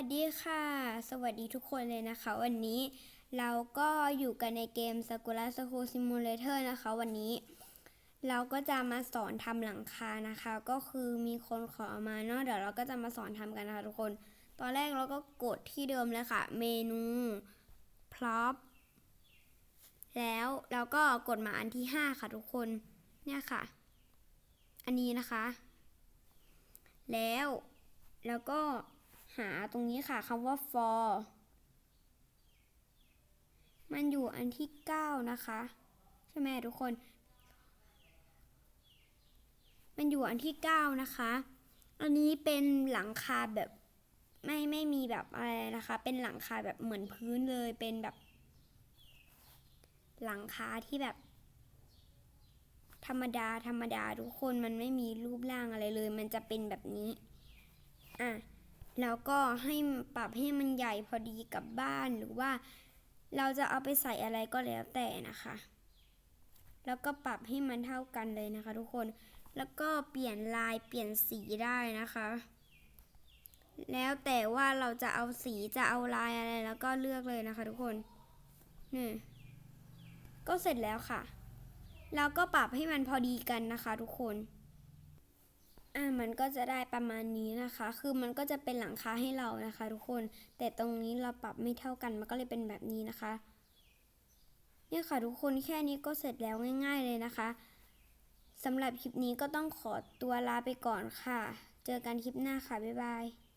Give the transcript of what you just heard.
วัสดีค่ะ สวัสดีทุกคนเลยนะคะ วันนี้เราก็อยู่กันในเกม Sakura School Simulator นะคะ วันนี้ เราก็จะมาสอนทำหลังคานะคะ ก็คือมีคนขอมาเนาะเดี๋ยวเราก็จะมาสอนทำกันนะคะทุกคน ตอนแรกเราก็กดที่เดิมเลยค่ะ เมนูพร็อพแล้วเราก็กดมาอันที่ 5 ค่ะทุกคนเนี่ยค่ะ อันนี้นะคะ แล้วแล้วก็ หาตรงนี้ค่ะคำว่า for มันอยู่อันที่ 9 นะคะ ใช่ไหมทุกคน มันอยู่อันที่ 9 นะคะ อันนี้เป็นหลังคาแบบไม่ไม่มีแบบอะไรนะคะ เป็นหลังคาแบบเหมือนพื้นเลยเป็นแบบ หลังคาที่แบบ ธรรมดาธรรมดาทุกคนมันไม่มีรูปร่างอะไรเลย มันจะเป็นแบบนี้ อะ แล้วก็ให้ปรับให้มันใหญ่พอดีกับบ้านหรือว่า เราจะเอาไปใส่อะไรก็แล้วแต่นะคะ แล้วก็ปรับให้มันเท่ากันเลยนะคะ ทุกคน แล้วก็เปลี่ยนลายเปลี่ยนสีได้นะคะ แล้วแต่ว่าเราจะเอาสีจะเอาลายอะไรแล้วก็เลือกเลยนะคะ ทุกคนนี่ก็เสร็จแล้วค่ะ แล้วก็ปรับให้มันพอดีกันนะคะ ทุกคน อ่ามันก็จะได้ประมาณนี้นะคะ คือมันก็จะเป็นหลังคาให้เรานะคะ ทุกคน แต่ตรงนี้เราปรับไม่เท่ากัน มันก็เลยเป็นแบบนี้นะคะ เนี่ยค่ะทุกคนแค่นี้ก็เสร็จแล้วง่าย ๆเลยนะคะสำหรับคลิปนี้ก็ต้องขอตัวลาไปก่อนค่ะ เจอกันคลิปหน้าค่ะ บ๊ายบาย